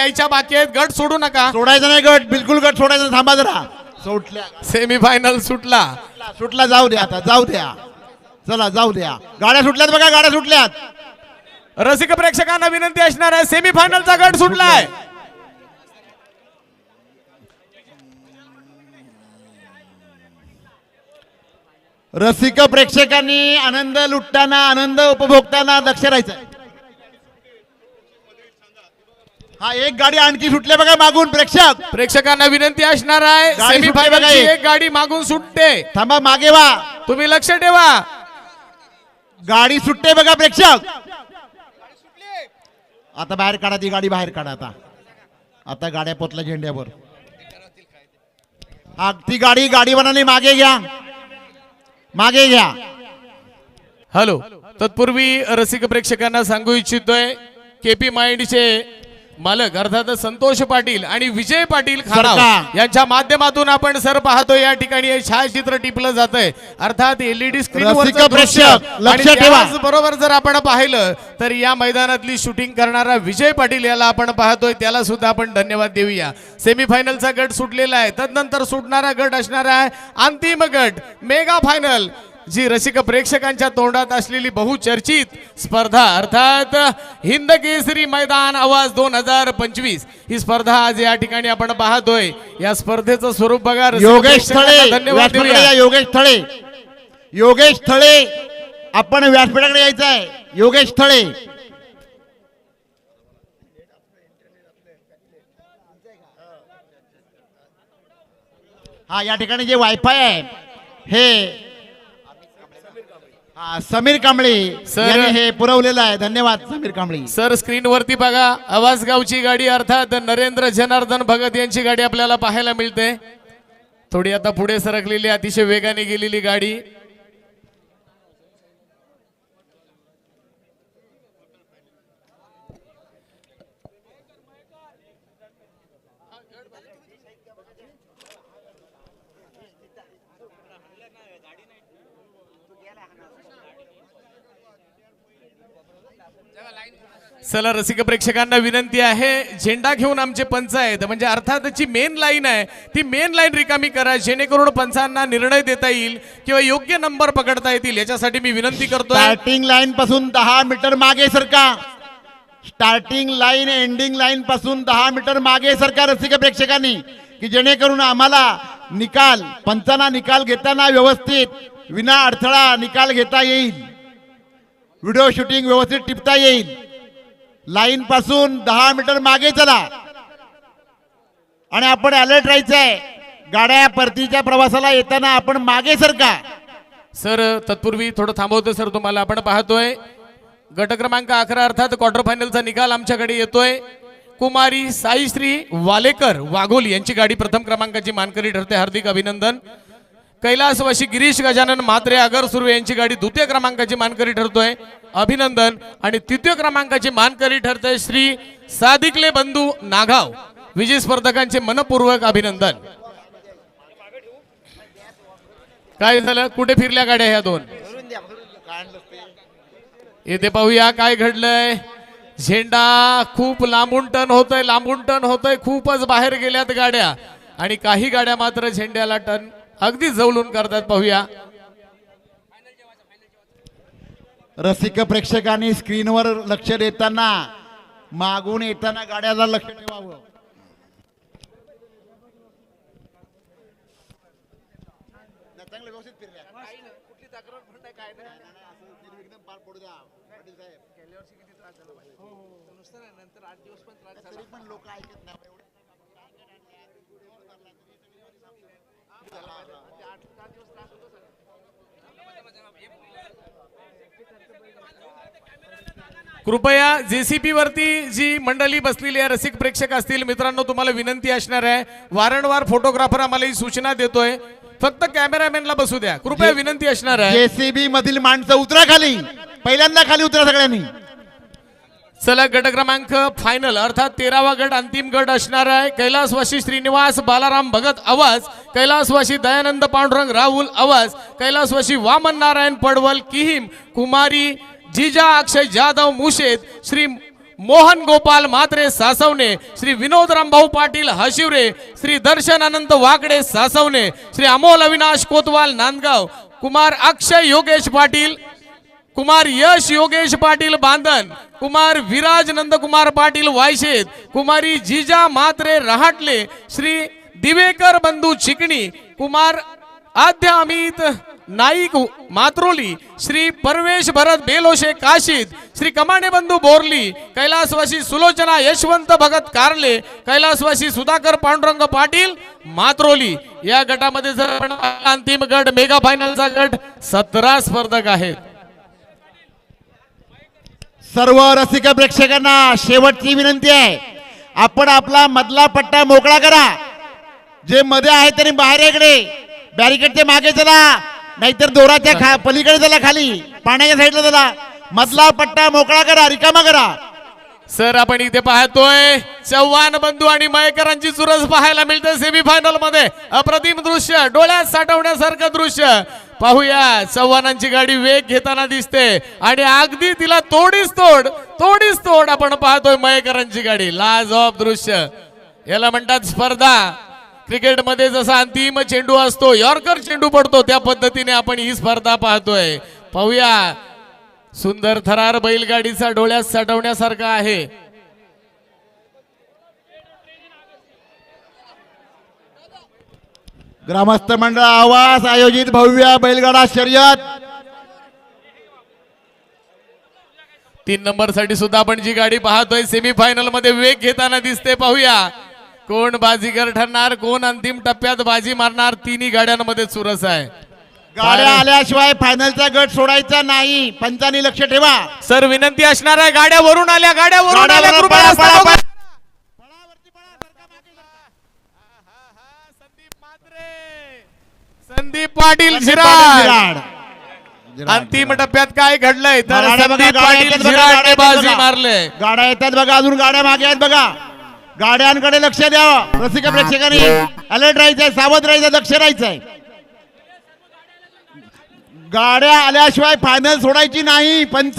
यायच्या बाकी आहेत गट सोडू नका. सोडायचं नाही गट बिलकुल गट सोडायचं नाही, थांबा जरा. सुटल्या. सेमीफायनल सुटला. सुटला जाऊ द्या आता जाऊ द्या. चला जाऊ द्या. गाड्या सुटल्यात बघा गाड्या सुटल्यात. रसिक प्रेक्षकांना विनंती असणार आहे सेमीफायनलचा गट सुटलाय. रसिक प्रेक्षकांनी आनंद लुटताना आनंद उपभोगताना लक्ष राहायचं हा एक गाडी आणखी सुटले बघा मागून प्रेक्षक. प्रेक्षकांना विनंती असणार आहे. गाडी सुटली बघा सेमीफायनलची एक. एक गाडी मागून सुटते. थांबा मागे वा. तुम्ही लक्ष ठेवा. गाडी सुटते बघा प्रेक्षक. आता बाहेर काढा ती गाडी बाहेर काढा आता. आता गाड्या पोचल्या झेंड्यावर. हा ती गाडी गाडी बनाने मागे घ्या. मागे घ्या. हॅलो तत्पूर्वी रसिक प्रेक्षकांना सांगू इच्छितोय केपी माइंडचे मालक अर्थात संतोष पाटील आणि विजय पाटील सरका. यांच्या माध्यमातून आपण सर पाहतो या ठिकाणी हे छायाचित्र टिपलं जात आहे अर्थात एलईडी स्क्रीन. बरोबर जर आपण पाहिलं तर या मैदानातली शूटिंग करणारा विजय पाटील याला आपण पाहतोय. त्याला सुद्धा आपण धन्यवाद देऊया. सेमीफायनलचा गट सुटलेला आहे. तदनंतर सुटणारा गट असणार आहे. अंतिम गट मेगा फायनल जी रसिक प्रेक्षकांच्या तोंडात असलेली बहुचर्चित स्पर्धा अर्थात हिंद केसरी मैदान आवाज दोन हजार पंचवीस. ही स्पर्धा आज या ठिकाणी आपण पाहतोय. या स्पर्धेचं स्वरूप बघा. योगेश थळे धन्यवाद योगेश थळे. योगेश थळे आपण व्यासपीठाकडे यायचं आहे. योगेश थळे. हा या ठिकाणी जे वायफाय आहे हा, समीर कांबळे सर- हे पुरवलेलं आहे. धन्यवाद समीर कांबळे. सर स्क्रीनवरती बघा आवाज गावची गाडी अर्थात नरेंद्र जनार्दन भगत यांची गाडी आपल्याला पाहायला मिळते. थोडी आता पुढे सरकलेली अतिशय वेगाने गेलेली गाडी. चला रसिक प्रेक्षकांना विनंती आहे झेंडा घेऊन आमचे पंच आहेत. म्हणजे अर्थातची मेन लाईन आहे ती मेन लाईन रिकामी करा जेणेकरून पंचांना निर्णय देता येईल किंवा योग्य नंबर पकडता येतील याच्यासाठी मी विनंती करतो स्टार्टिंग लाईन पासून दहा मीटर मागे सरका. स्टार्टिंग लाईन एंडिंग लाईन पासून दहा मीटर मागे सरका रसिक प्रेक्षकांनी. की जेणेकरून आम्हाला निकाल पंचांना निकाल घेताना व्यवस्थित विना अडथळा निकाल घेता येईल. व्हिडिओ शूटिंग व्यवस्थित टिपता येईल. लाईन पासून दहा मीटर मागे चला. आणि आपण अलर्ट राहायचं आहे गाड्या परतीच्या प्रवासाला येताना आपण मागे सरका सर तत्पूर्वी थोडं थांबवतो सर तुम्हाला. आपण पाहतोय गट क्रमांक अकरा अर्थात क्वार्टर फायनलचा निकाल आमच्याकडे येतोय. कुमारी साईश्री वालेकर वाघोली यांची गाडी प्रथम क्रमांकाची मानकरी ठरते. हार्दिक अभिनंदन. कैलासवाशी गिरीश गजानन मात्रे आगर सुर्वे यांची गाडी द्वितीय क्रमांकाची मानकरी ठरतोय. अभिनंदन. आणि तृतीय क्रमांकाची मानकरी ठरते श्री सादिकले बंधू नागाव. विजय स्पर्धकांचे मनपूर्वक अभिनंदन. काय झालं? कुठे फिरल्या गाड्या ह्या दोन? येथे पाहूया काय घडलंय. झेंडा खूप लांबून टन होतोय लांबून टन होतोय खूपच बाहेर गेल्यात गाड्या. आणि काही गाड्या मात्र झेंड्याला टन अगदी जवळून करतात पाहूया. रसिक प्रेक्षकांनी स्क्रीनवर लक्ष देताना मागून येताना गाड्याला लक्ष ठेवावं. कृपया जेसीपी वरती जी मंडळी बसलेली आहे रसिक प्रेक्षक असतील मित्रांनो तुम्हाला विनंती असणार आहे. वारंवार फोटोग्राफर आम्हाला ही सूचना देतोय. फक्त कॅमेरामॅनला बसू द्या. कृपया विनंती असणार आहे. जेसीबी मधील माणसं उतरा खाली. पहिल्यांदा खाली उतरा सगळ्यांनी. चला गट क्रमांक फायनल अर्थात तेरावा गट अंतिम गट असणार आहे. कैलासवासी श्रीनिवास बालाराम भगत आवाज कैलासवासी दयानंद पांडुरंग राहुल आवाज कैलासवासी वामन नारायण पडवल किहिम कुमारी जिजा अक्षय जाधव मुशेद श्री मोहन गोपाल म्हात्रे सासवणे श्री विनोद रामभाऊ पाटील हशिवरे श्री दर्शन अनंत वाकडे सासवणे श्री अमोल अविनाश कोतवाल नांदगाव कुमार अक्षय योगेश पाटील कुमार यश योगेश पाटील बांधन कुमार विराज नंदकुमार पाटील वायशेत कुमारी जिजा मात्रे रहाटले श्री दिवेकर बंधू चिकणी कुमार आद्य अमित नाईक मात्रोली श्री परवेश भरत बेलोशे काशीद श्री कमाने बंधू बोरली कैलासवासी सुलोचना यशवंत भगत कारले कैलासवासी सुधाकर पांडुरंग पाटील मात्रोली. या गटामध्ये जर अंतिम गट मेगा फायनलचा गट सतरा स्पर्धक आहेत. सर्व रसिक प्रेक्षकांना शेवटची विनंती आहे. आपण आपला मधला पट्टा मोकळा करा. जे मध्ये आहे त्यांनी बाहेर इकडे. बॅरिकेडच्या मागे चला. नाहीतर दोराच्या खा पलीकडे चला खाली. पाण्याच्या साईडला चला. मधला पट्टा मोकळा करा रिकामा करा. सर आपण इथे पाहतोय चव्हाण बंधू आणि मयकरांची चुरस पाहायला मिळते सेमीफायनलमध्ये. अप्रतिम दृश्य डोळ्यात साठवण्यासारखं दृश्य. पाहूया चव्हाणांची गाडी वेग घेताना दिसते आणि अगदी तिला तोडीस तोड तोडीस तोड आपण पाहतोय मयकरांची गाडी. लाज ऑफ दृश्य. याला म्हणतात स्पर्धा. क्रिकेटमध्ये जसा अंतिम चेंडू असतो यॉर्कर चेंडू पडतो त्या पद्धतीने आपण ही स्पर्धा पाहतोय. पाहूया सुंदर थरार बैलगाडीचा डोळ्यात साठवण्यासारखा आहे. ग्रामस्थ मंडळ आवास आयोजित भव्य बैलगाडा शर्यत. तीन नंबरसाठी सुद्धा आपण जी गाडी पाहतोय सेमीफायनलमध्ये वेग घेताना दिसते. पाहूया. कोण बाजीगर ठरणार कोण अंतिम टप्प्यात बाजी मारणार तिन्ही गाड्यांमध्ये चुरस आहे. गाड्या आल्याशिवाय फायनलचा गट सोडायचा नाही. पंचांनी लक्ष ठेवा. सर विनंती असणार आहे गाड्या वरून आल्या गाड्या वरून गाड्या आल्या वरून कृपया पळा, रस्ता पळा, बघा. पळा. संदीप पाटील संदीप झिराड. अंतिम टप्प्यात काय घडलंय? तर गाड्या बघा, संदीप गाड्या पाटील येतात बघा, झिराडने गाड्या येतात बाजी बघा. मारले. गाड्या येतात बघा अजून गाड्या मागे आहेत बघा. गाड्यांकडे लक्ष द्यावं. रसिक प्रेक्षकांनी. अलर्ट राहायचंय सावध राहायचं लक्ष राहायचंय. गाड्या आल्याशिवाय फायनल सोडायची नाही. पंच